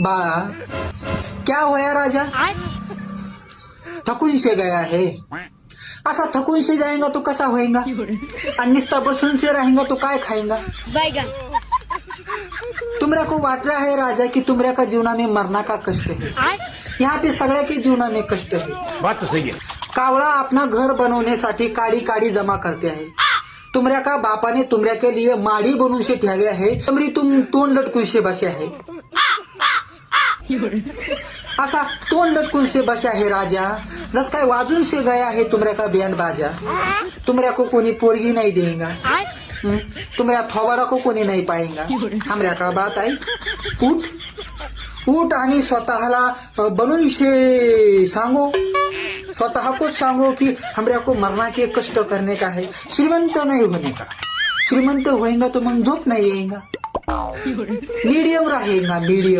बाळा क्या होया राजा? थकून से गया है. असा थकून से जाएगा तो कसा होएगा आणि निस्ता बसून से रहेगा तो काय खाएगा तुमरा को वाट रहा है राजा कि तुमरा का जीवना में मरना का कष्ट है? यहाँ पे सगळ्या के जीवना में कष्ट है. बात तो सही है। कावळा अपना घर बनवण्यासाठी काडी काडी जमा करते आहे. तुमऱ्या का बापाने तुमऱ्या के लिए माडी बनवून शे ठेवले आहे. तुमरी तुम तोंड लटकून शे बसे आहे. असा तोंड लटकून से बसे आहे राजा? जस काय वाजून से गया है तुमऱ्या का बँड बाजा? तुमऱ्या को कोणी पोरगी नाही देगा तुमऱ्या थोबाडा को कोणी नाही पाएगा हमऱ्या का बात आहे उठ. उठ आणि स्वतःला बनून से सांगो. स्वतः को सांगो कि हमऱ्या को मरना के कष्ट करने का है श्रीमंत नहीं होने का? श्रीमंत होएगा तो मग झोप नहीं आएगा मीडियम रहेगा मीडियम.